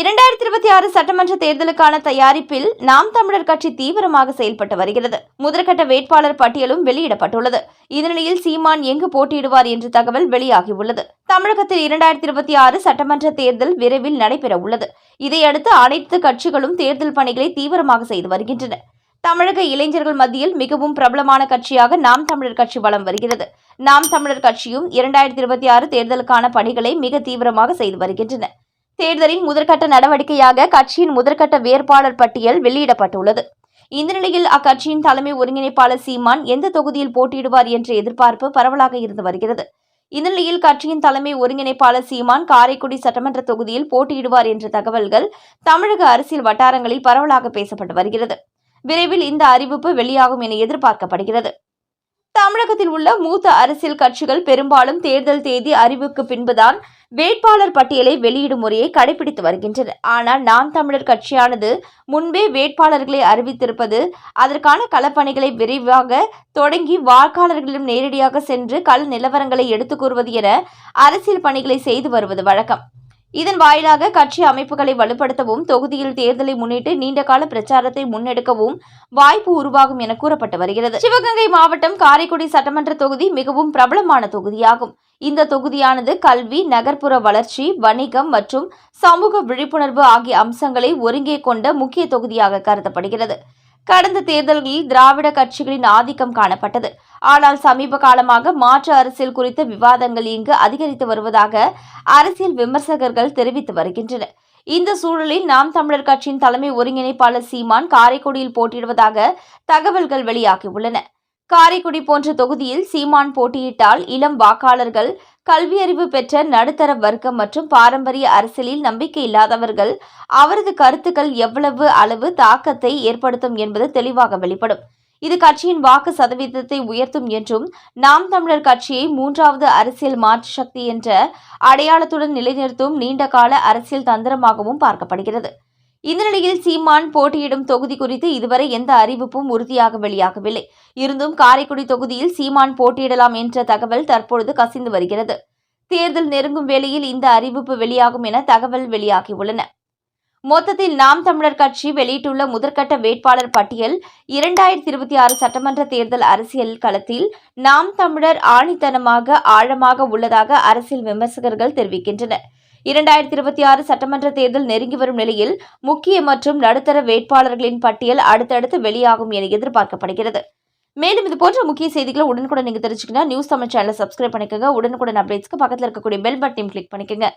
இரண்டாயிரத்தி இருபத்தி ஆறு சட்டமன்ற தேர்தலுக்கான தயாரிப்பில் நாம் தமிழர் கட்சி தீவிரமாக செயல்பட்டு வருகிறது. முதற்கட்ட வேட்பாளர் பட்டியலும் வெளியிடப்பட்டுள்ளது. இந்நிலையில் சீமான் எங்கு போட்டியிடுவார் என்ற தகவல் வெளியாகியுள்ளது. தமிழகத்தில் இரண்டாயிரத்தி இருபத்தி ஆறு சட்டமன்ற தேர்தல் விரைவில் நடைபெற உள்ளது இதையடுத்து அனைத்து கட்சிகளும் தேர்தல் பணிகளை தீவிரமாக செய்து வருகின்றன. தமிழக இளைஞர்கள் மத்தியில் மிகவும் பிரபலமான கட்சியாக நாம் தமிழர் கட்சி வலம் வருகிறது. நாம் தமிழர் கட்சியும் இரண்டாயிரத்தி இருபத்தி ஆறு தேர்தலுக்கான பணிகளை மிக தீவிரமாக செய்து வருகின்றன. தேர்தலின் முதற்கட்ட நடவடிக்கையாக கட்சியின் முதற்கட்ட வேட்பாளர் பட்டியல் வெளியிடப்பட்டுள்ளது. இந்த நிலையில் அக்கட்சியின் தலைமை ஒருங்கிணைப்பாளர் சீமான் எந்த தொகுதியில் போட்டியிடுவார் என்ற எதிர்பார்ப்பு பரவலாக இருந்து வருகிறது. இந்த நிலையில் கட்சியின் தலைமை ஒருங்கிணைப்பாளர் சீமான் காரைக்குடி சட்டமன்ற தொகுதியில் போட்டியிடுவார் என்ற தகவல்கள் தமிழக அரசியல் வட்டாரங்களில் பரவலாக பேசப்பட்டு வருகிறது. விரைவில் இந்த அறிவிப்பு வெளியாகும் என எதிர்பார்க்கப்படுகிறது. தமிழகத்தில் உள்ள மூத்த அரசியல் கட்சிகள் பெரும்பாலும் தேர்தல் தேதி அறிவுக்கு பின்புதான் வேட்பாளர் பட்டியலை வெளியிடும் முறையை கடைபிடித்து வருகின்றனர் ஆனால் நாம் தமிழர் கட்சியானது முன்பே வேட்பாளர்களை அறிவித்திருப்பது அதற்கான களப்பணிகளை விரைவாக தொடங்கி வாக்காளர்களிடம் நேரடியாக சென்று கள நிலவரங்களை எடுத்துக் கூறுவது என அரசியல் பணிகளை செய்து வருவது வழக்கம். இதன் வாயிலாக கட்சி அமைப்புகளை வலுப்படுத்தவும் தொகுதியில் தேர்தலை முன்னிட்டு நீண்டகால பிரச்சாரத்தை முன்னெடுக்கவும் வாய்ப்பு உருவாகும் என கூறப்பட்டு வருகிறது. சிவகங்கை மாவட்டம் காரைக்குடி சட்டமன்ற தொகுதி மிகவும் பிரபலமான தொகுதியாகும். இந்த தொகுதியானது கல்வி நகர்ப்புற வளர்ச்சி வணிகம் மற்றும் சமூக விழிப்புணர்வு ஆகிய அம்சங்களை ஒருங்கே கொண்ட முக்கிய தொகுதியாக கருதப்படுகிறது. கடந்த தேர்தல்களில் திராவிட கட்சிகளின் ஆதிக்கம் காணப்பட்டது. ஆனால் சமீப காலமாக மாற்று அரசியல் குறித்த விவாதங்கள் இங்கு அதிகரித்து வருவதாக அரசியல் விமர்சகர்கள் தெரிவித்து வருகின்றனர். இந்த சூழலில் நாம் தமிழர் கட்சியின் தலைமை ஒருங்கிணைப்பாளர் சீமான் காரைக்குடியில் போட்டியிடுவதாக தகவல்கள் வெளியாகியுள்ளன காரைக்குடி போன்ற தொகுதியில் சீமான் போட்டியிட்டால் இளம் வாக்காளர்கள் கல்வியறிவு பெற்ற நடுத்தர வர்க்கம் மற்றும் பாரம்பரிய அரசியலில் நம்பிக்கை இல்லாதவர்கள் அவரது கருத்துக்கள் எவ்வளவு அளவு தாக்கத்தை ஏற்படுத்தும் என்பது தெளிவாக வெளிப்படும். இது கட்சியின் வாக்கு சதவீதத்தை உயர்த்தும் என்றும் நாம் தமிழர் கட்சியை மூன்றாவது அரசியல் மாற்று சக்தி என்ற அடையாளத்துடன் நிலைநிறுத்தும் நீண்டகால அரசியல் தந்திரமாகவும் பார்க்கப்படுகிறது. இந்த நிலையில் சீமான் போட்டியிடும் தொகுதி குறித்து இதுவரை எந்த அறிவிப்பும் உறுதியாக வெளியாகவில்லை. இருந்தும் காரைக்குடி தொகுதியில் சீமான் போட்டியிடலாம் என்ற தகவல் தற்பொழுது கசிந்து வருகிறது. தேர்தல் நெருங்கும் வேளையில் இந்த அறிவிப்பு வெளியாகும் என தகவல் வெளியாகியுள்ளன. மொத்தத்தில் நாம் தமிழர் கட்சி வெளியிட்டுள்ள முதற்கட்ட வேட்பாளர் பட்டியல் இரண்டாயிரத்தி இருபத்தி ஆறு சட்டமன்ற தேர்தல் அரசியல் களத்தில் நாம் தமிழர் ஆணித்தனமாக ஆழமாக உள்ளதாக அரசியல் விமர்சகர்கள் தெரிவிக்கின்றனர். இரண்டாயிரத்தி இருபத்தி ஆறு சட்டமன்ற தேர்தல் நெருங்கி வரும் நிலையில் முக்கிய மற்றும் நடுத்தர வேட்பாளர்களின் பட்டியல் அடுத்தடுத்து வெளியாகும் என எதிர்பார்க்கப்படுகிறது. மேலும் இது போன்ற முக்கிய செய்திகளை உடனுக்குடன் நீங்க தெரிஞ்சுக்கணும் நியூஸ் தமிழ் சேனலை சப்ஸ்கிரைப் பண்ணிக்கோங்க. உடனுக்குடன் அப்டேட்ஸ்க்கு பக்கத்தில் இருக்கக்கூடிய பெல் பட்டனையும் கிளிக் பண்ணிக்கோங்க.